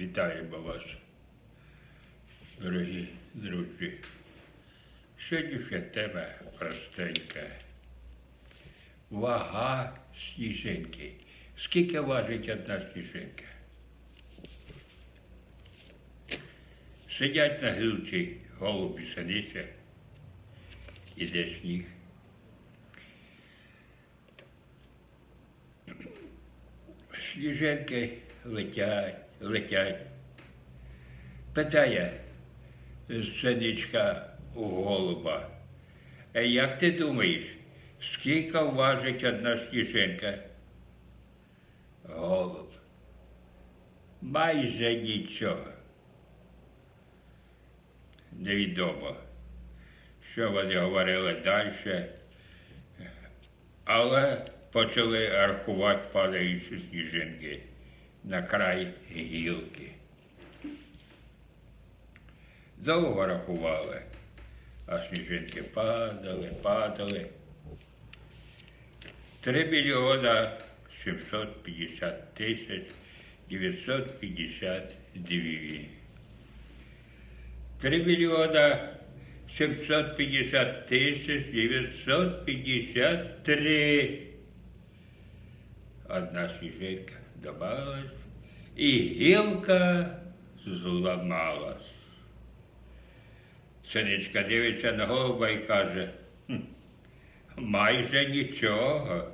Вітаємо вас, дорогі друзі. Сьогоднішня тема простенька. Вага сніжинки. Скільки важить одна сніжинка? Сидять на гілці голубі синиця, іде сніг. Сніжинки летять, летять. Питає синичка у голуба. «Е, як ти думаєш, скільки важить одна сніжинка? Голуб. Майже нічого. Невідомо, що вони говорили далі, але почали рахувати падаючі сніжинки на край гілки. Довго рахували, а сніжинки падали, падали. Три мільйона 750 тисяч 952. Три мільйона 750 тисяч 953. Одна сніжинка добавилась, і гілка зламалась. Синичка дивиться на голуба і каже, «Хм, майже нічого.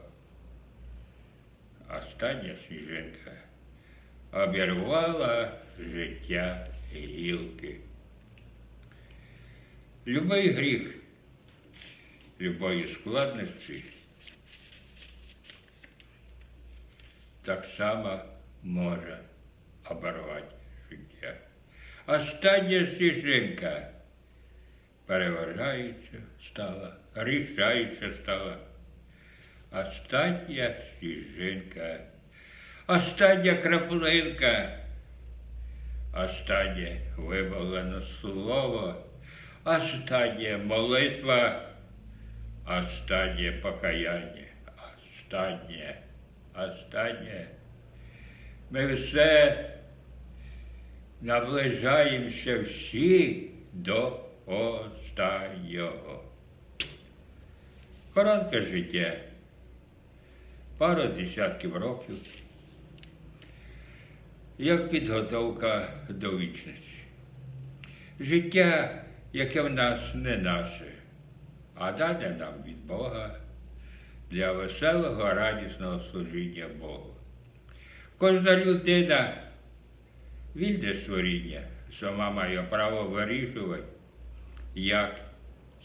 Остання сніжинка обірвала життя гілки. Любий гріх, любої складності так само може оборвати життя. Остання сніжинка переважаюча стала, рішаюча стала. Остання сніжинка, остання краплинка, останнє вимовлене слово, остання молитва, останнє покаяння, останнє, останнє. Ми все наближаємося всі до останнього. Коротке життя, пару десятків років, як підготовка до вічності. Життя, яке в нас не наше, а дане нам від Бога для веселого, радісного служіння Богу. Кожна людина вільне створіння, сама має право вирішувати, як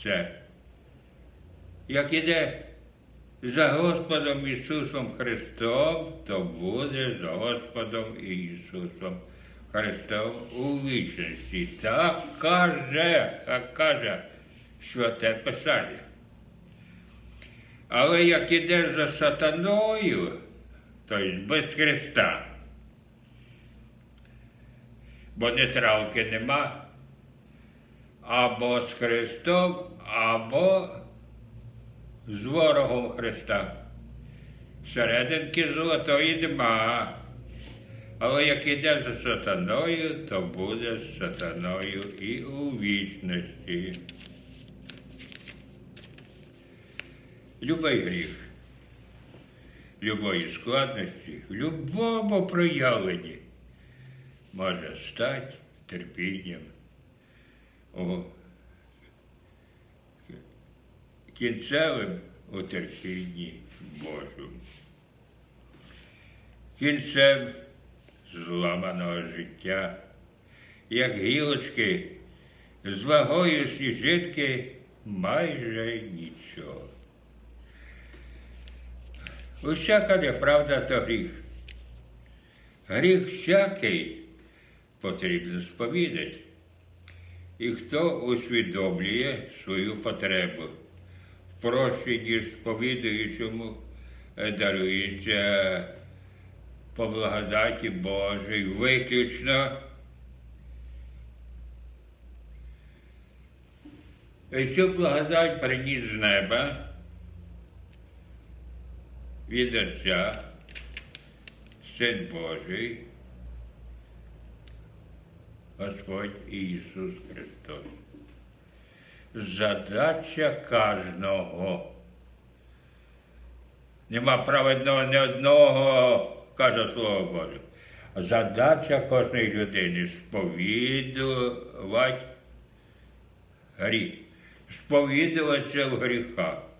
це. Як іде за Господом Ісусом Христом, то буде за Господом Ісусом Христом у вічності. Так каже, так каже святе Писання. Але як ідеш за сатаною, тобто без Христа, бо нейтралки нема, або з Христом, або з ворогом Христа. Серединки золотої нема. Але як іде за сатаною, то буде сатаною і у вічності. Любий гріх, любої складності, в любому проявленні може стати терпінням. О, кінцевим у терпінні Божому. Кінцем зламаного життя, як гілочки з вагою сніжинки майже нічого. Усяка неправда то гріх. Гріх всякий потрібно сповідати. І хто усвідомлює свою потребу, прощенні сповідуючому дарується по благодаті Божій виключно. І Цю благодать приніс з неба від Отця, Син Божий, Господь Ісус Христос. Задача кожного. Нема праведного ні одного, каже Слово Боже. Задача кожної людини сповідувати гріх, сповідуватися в гріхах.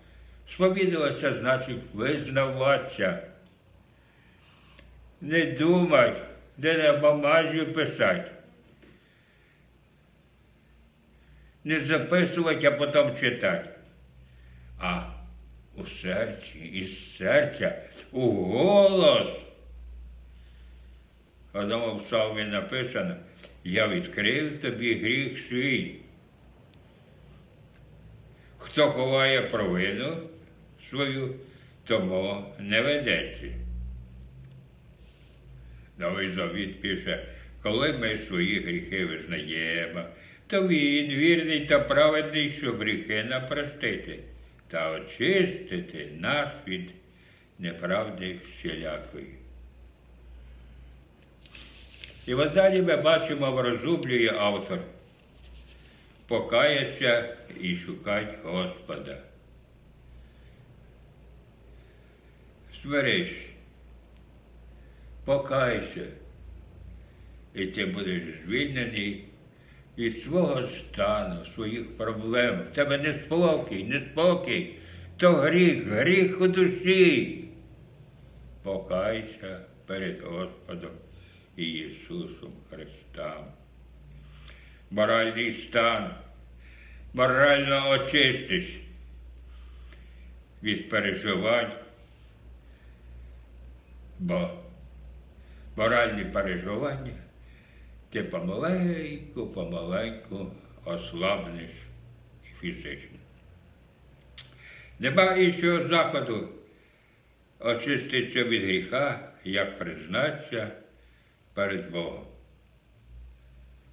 Сповідуватися значить визнаватися. Не думати, де на бумажі писати. Не записувати, а потім читати. А у серці, із серця, у голос. В одному псалмі написано, я відкрив тобі гріх свій. Хто ховає провину свою, тому не ведеться. Новий Завіт пише, коли ми свої гріхи визнаємо, то він вірний та праведний, щоб гріхи напростити та очистити нас від неправди всілякої. І от далі ми бачимо, врозумлює автор покаяться і шукать Господа. Смирись, покайся, і ти будеш звільнений від свого стану, своїх проблем. В тебе не спокій, не спокій, то гріх, гріх у душі. Покайся перед Господом і Ісусом Христом. Моральний стан, морально очистиш від переживань, моральні переживання ти помаленьку, помаленьку ослабнеш фізично. Нема іншого заходу очиститися від гріха, як признатися перед Богом.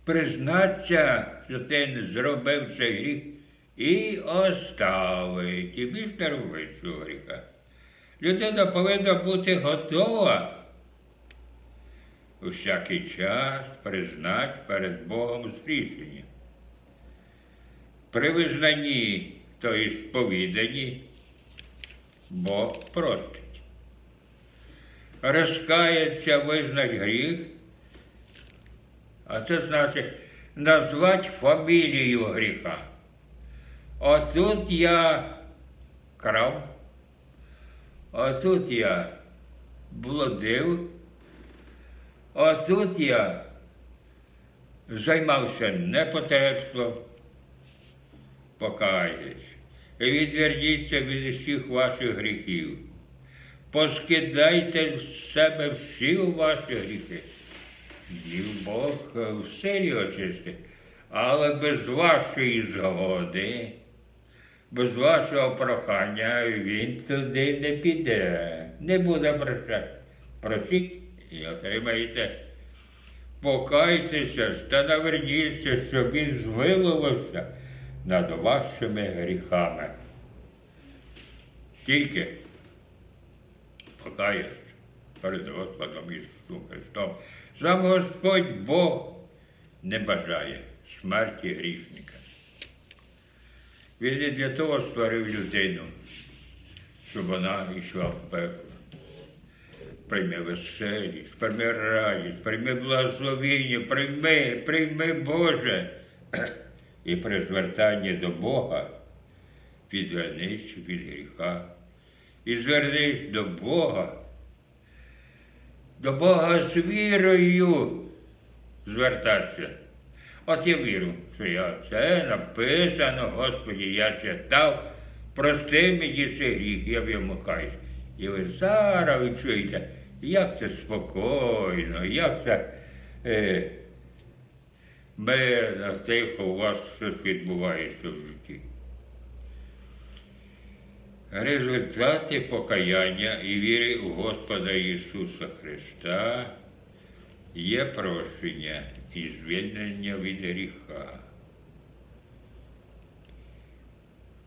Признатися, що ти не зробив цей гріх, і оставить, і більш не робить цього гріха. Людина повинна бути готова у всякий час признати перед Богом зрішення. При визнанні, то і сповіданні, Бог простить. Розкається визнать гріх, а це значить назвати фамілію гріха. Отут я крав, отут я блудив, отут я займався непотребством, покаєтесь, і від усіх ваших гріхів. Поскидайте з себе всі ваші гріхи. І Бог в силі очистить, але без вашої згоди, без вашого прохання він туди не піде, не буде прощати. Просіть і отримаєте. Покайтеся та наверніться, щоб він звилився над вашими гріхами. Тільки покаєшся перед Господом Ісусом Христом. Сам Господь Бог не бажає смерті грішника. Він не для того створив людину, щоб вона йшла в пекло. Прийми веселість, прийми радість, прийми благословіння, прийми, прийми Боже. І при звертанні до Бога відвернись від гріха. І звернись до Бога до Бога з вірою звертатися. От я вірю, що я це написано, Господі, я читав, прости мені цей гріх, я в йому. І ви зараз відчуєте, як це спокійно, як це е, мирно, тихо у вас щось відбувається в житті. Результати покаяння і віри у Господа Ісуса Христа є прощення і звільнення від гріха.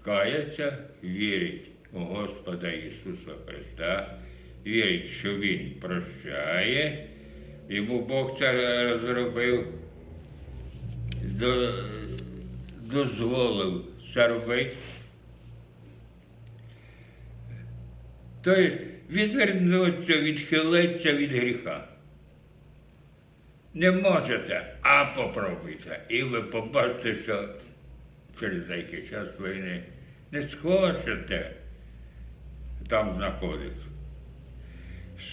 Каяться, вірить у Господа Ісуса Христа, вірить, що Він прощає, йому Бог це зробив, до, дозволив це робити, то відвернуться, відхилиться від гріха. Не можете, а попробуйте. І ви побачите, що через деякий час ви не, не схочете там знаходитися.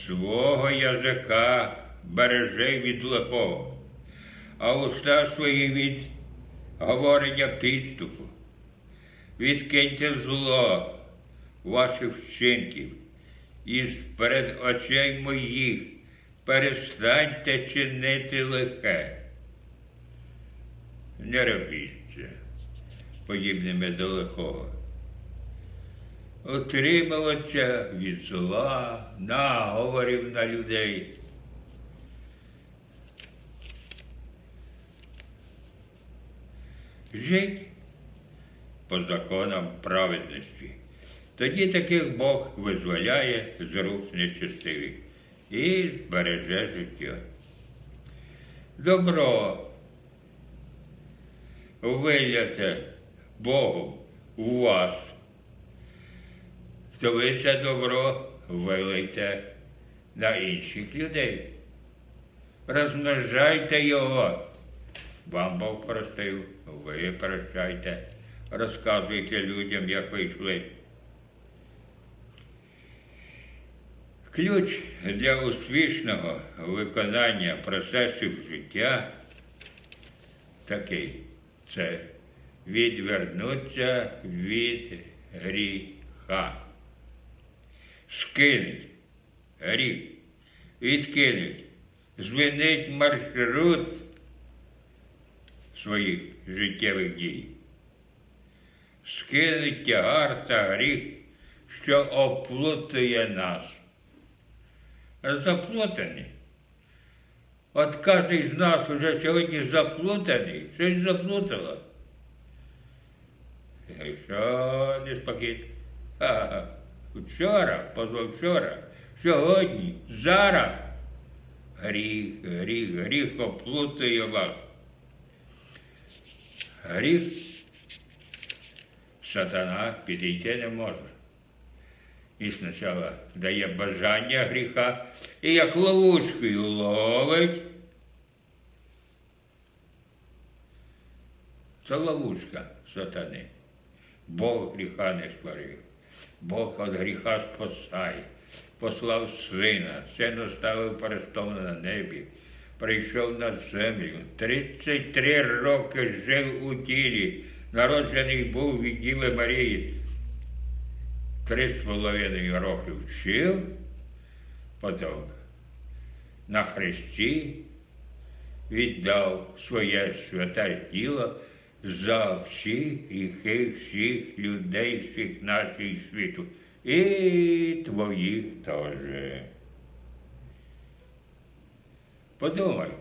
Свого язика бережи від лихого, а уста свої від говорення підступу. Відкиньте зло ваших вчинків і перед очей моїх перестаньте чинити лихе. Не робіть це, подібними до лихого. Отримуватися від зла, наговорів на людей. Жить по законам праведності. Тоді таких Бог визволяє з рук нечестивих і береже життя. Добро виляте Богом у вас, то ви це добро вилийте на інших людей. Розмножайте його. Вам Бог простив, ви прощайте, розказуйте людям, як ви йшли. Ключ для успішного виконання процесів життя такий це відвернуться від гріха. Скинуть гріх, відкинуть, змінить маршрут своїх життєвих дій. Скинуть тягар та гріх, що оплутує нас. Заплутані. От кожен з нас вже сьогодні заплутаний, щось заплутало. Що неспокійно? Вчора, позавчора, сьогодні, зараз. Гріх, гріх, гріх оплутує вас. Гріх сатана підійти не може. І спочатку дає бажання гріха, і як ловушкою ловить. Це ловушка сатани. Бог гріха не створив. Бог від гріха спасає, послав сина, син оставив престол на небі, прийшов на землю. 33 роки жив у тілі, народжений був від Діви Марії. Три з половиною роки вчив, потім на хресті віддав своє святе тіло за всі гріхи всіх людей, всіх націй світу. І твоїх теж. Подумай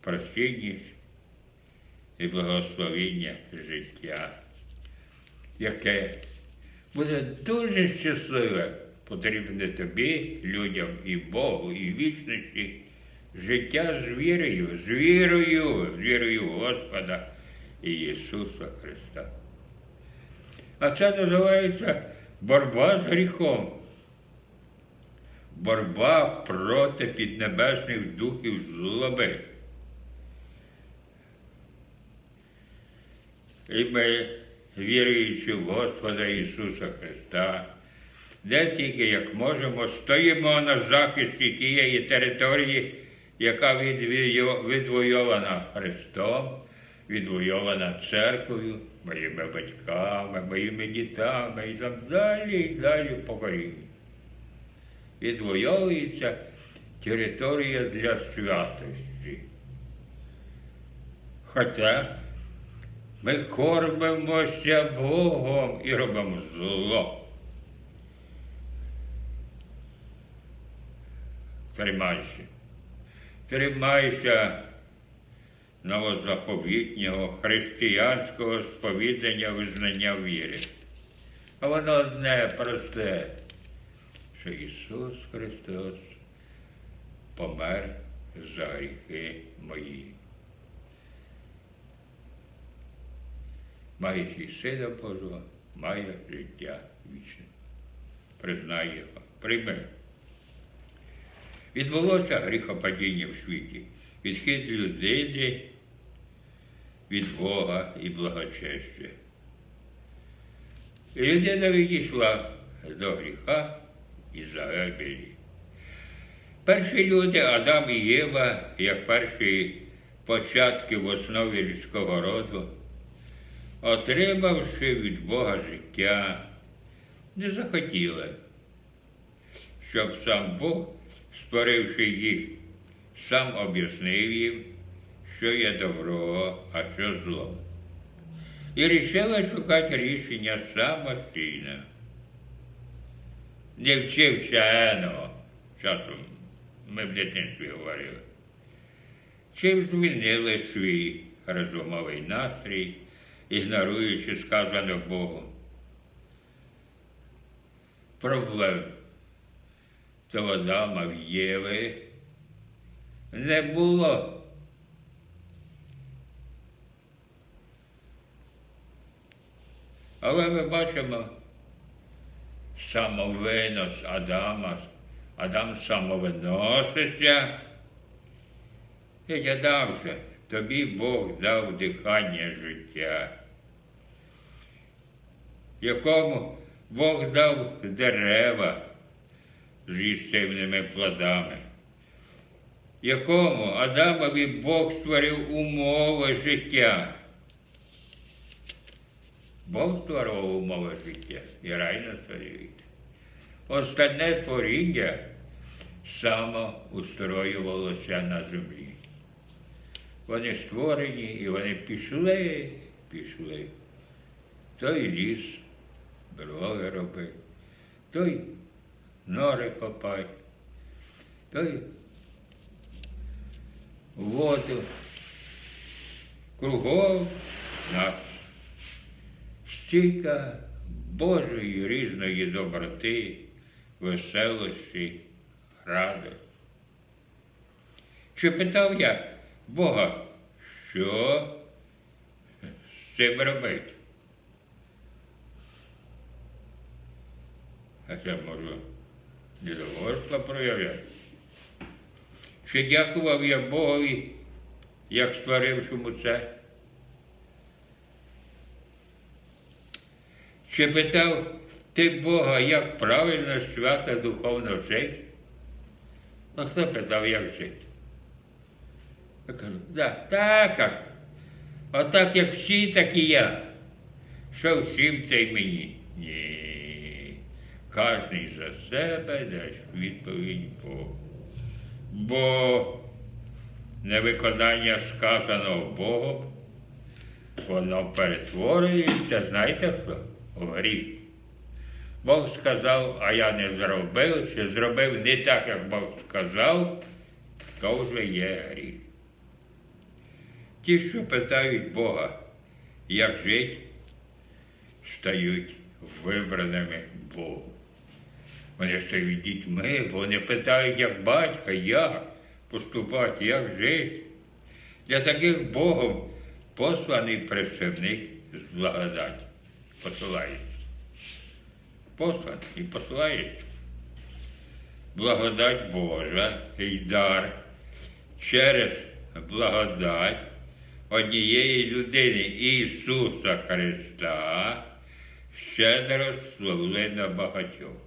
про цінність і благословіння життя, яке буде дуже щасливе, потрібне тобі, людям і Богу, і вічності. Життя з вірою, з вірою, з вірою Господа і Ісуса Христа. А це називається боротьба з гріхом. Боротьба проти піднебесних духів злоби. І ми, віруючи в Господа Ісуса Христа, де тільки як можемо, стоїмо на захисті тієї території, яка відвойована Христом, відвойована церквою, моїми батьками, моїми дітами і так далі, і далі по корінню. Відвойовується територія для святості. Хоча ми кормимося Богом і робимо зло. Тримайся. Тримайся новозаповітнього християнського сповідання визнання віри. А воно одне просте, що Ісус Христос помер за гріхи мої. Маєш і сина Божого, має життя вічне. Признай його, прийми. Відбулося гріхопадіння в світі, відхід людини від Бога і благочестя. І людина відійшла до гріха і загибелі. Перші люди, Адам і Єва, як перші початки в основі людського роду, отримавши від Бога життя, не захотіли, щоб сам Бог, створивши їх, сам об'яснив їм, що є добро, а що зло. І рішили шукати рішення самостійно. Не вчився Ено, часом ми в дитинстві говорили. Чим змінили свій розумовий настрій, ігноруючи сказане Богом. Проблем то Адама в Єви не було. Але ми бачимо самовинос Адама. Адам самовиноситься. І я же, тобі Бог дав дихання життя, якому Бог дав дерева з їстивними плодами, якому Адамові Бог створив умови життя. Бог створив умови життя і рай на створив. Остальне творіння самоустроювалося на землі. Вони створені і вони пішли, пішли. Той ліс, дороги робив, той нори копать, той воду. Кругом нас стілька Божої різної доброти, веселості, радості. Чи питав я Бога, що з цим робити? Це можу недовольство проявляти. Чи дякував я Богові, як створившому це? Чи питав ти Бога, як правильно свято духовно вчить? А хто питав, як жити? Я кажу, да, так, кажу. Отак, як всі, так і я. Що всім, це й мені. Ні. Кожний за себе дасть відповідь Богу. Бо невиконання сказаного Богом, воно перетворюється, знаєте що? В гріх. Бог сказав, а я не зробив, чи зробив не так, як Бог сказав, то вже є гріх. Ті, що питають Бога, як жити, стають вибраними Богом. Вони стають дітьми, вони питають, як батька, як поступати, як жити. Для таких Богом посланий представник з благодаті посилається. Посланий і посилається. Благодать Божа і дар через благодать однієї людини Ісуса Христа щедро славли на багатьох.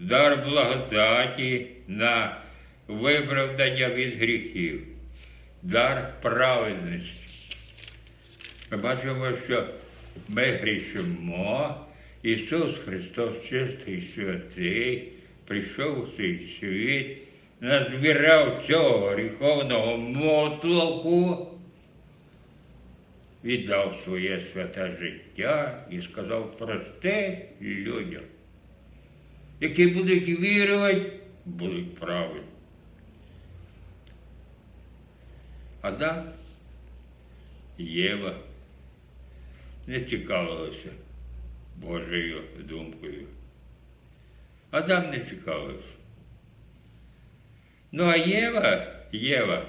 Дар благодаті на виправдання від гріхів, дар праведності. Ми бачимо, що ми грішимо. Ісус Христос, чистий святий, прийшов у цей світ, назбирав цього гріховного мотлоху, віддав своє святе життя і сказав прости людям, які будуть вірувати, будуть правильні. Адам, Єва не цікавилися Божою думкою. Адам не цікавився. Ну а Єва, Єва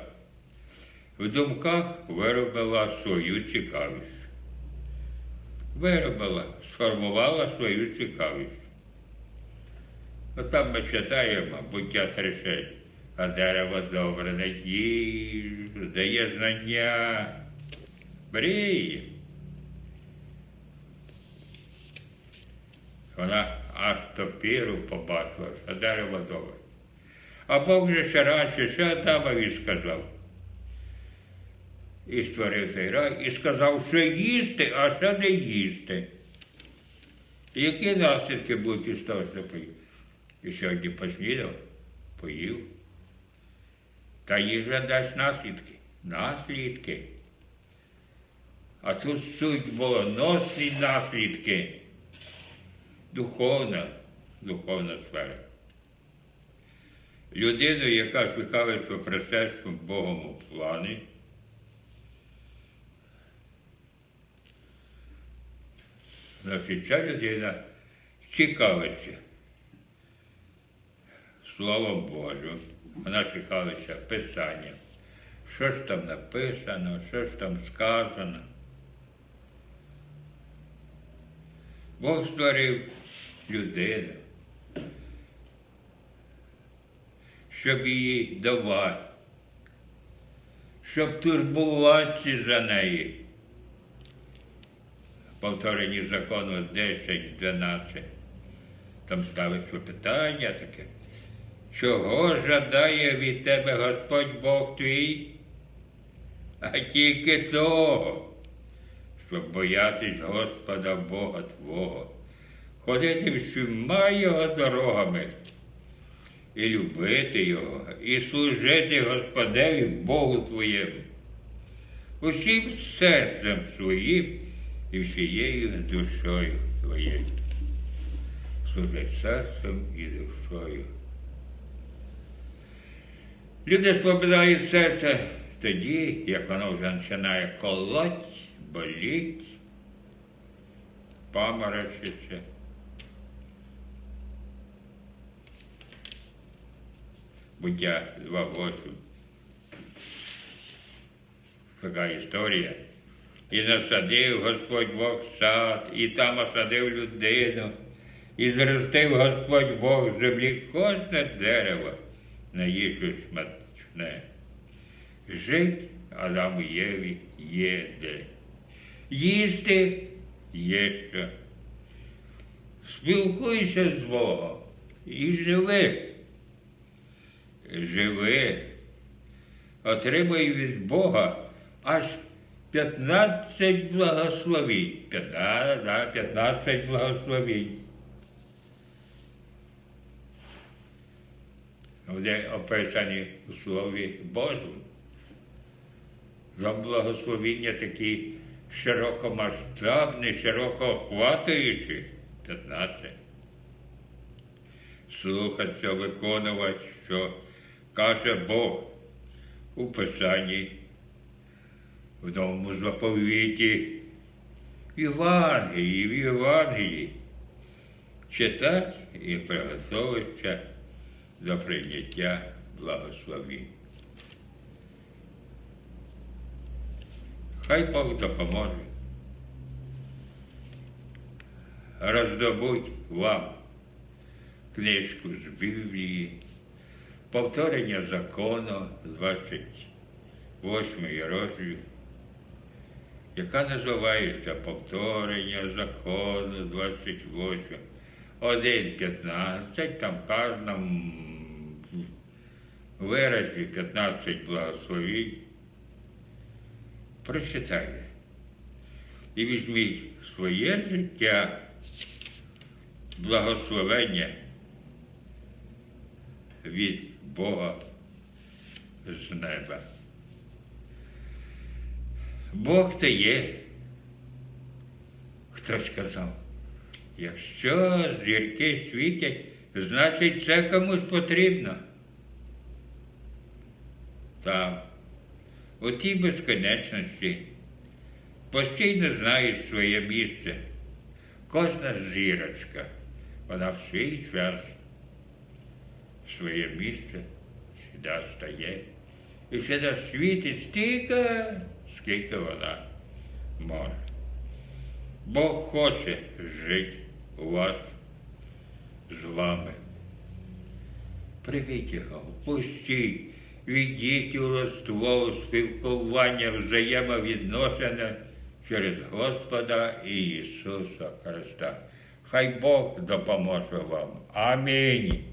в думках виробила свою цікавість. виробила, сформувала свою цікавість. Отам ми читаємо буття 36, а дерево добре не їж, дає знання, мріє. Вона аж топіру побачила, що дерево добре. А Бог же ще радше, ще Адамові сказав. І створив цей рай, і сказав, що їсти, а що не їсти. Які наслідки будуть із того, поїв? І сьогодні поснідав, поїв. Та їжа дасть наслідки. Наслідки. А тут суть волоносні наслідки. Духовна, духовна сфера. Людину, яка цікавиться пришедшим Богом у плані, значить, ця людина цікавиться Словом Божим, вона цікавиться Писанням. Що ж там написано, що ж там сказано. Бог створив людину, щоб її давати, щоб турбуватися за неї. Повторені закону 10, 12. Там ставиться питання таке. Чого жадає від тебе Господь Бог твій? А тільки того, щоб боятись Господа Бога Твого, ходити всіма його дорогами і любити Його, і служити Господеві Богу твоєму, усім серцем своїм і всією душою твоєю. Служить серцем і душою. Люди споминають серце тоді, як воно вже починає колоть, боліть, паморочиться. Буття 2.8. Така історія. І насадив Господь Бог сад, і там осадив людину, і зростив Господь Бог з землі кожне дерево на їжу смачне. Жить Адаму Єві є де. Їсти є що. Спілкуйся з Богом і живи. Живи. Отримай від Бога аж 15 благословінь. 15, да, 15 благословінь. Вони описані у Слові Божому. За благословіння такі широкомасштабні, широкоохватуючі. 15. Слухатися, виконувати, що каже Бог у Писанні, в новому заповіті, в Євангелії, в Євангелії. Читати і приготуватися до прийняття благословінь. Хай Бог допоможе. Роздобудь вам книжку з Біблії, повторення закону 28 розділ, яка називається Повторення закону 28. 1.15, там в кожному виразі 15 благословінь. Прочитайте. І візьміть своє життя, благословення від Бога з неба. Бог це є. Хто сказав? Якщо зірки світять, значить це комусь потрібно. Там, у тій безконечності, постійно знають своє місце. Кожна зірочка, вона в свій час своє місце сюди стає. І сюди світить стільки, скільки вона може. Бог хоче жити вас з вами. Прийміть його, пустіть, відійдіть у роство, спілкування, взаємовідносини через Господа Ісуса Христа. Хай Бог допоможе вам. Амінь.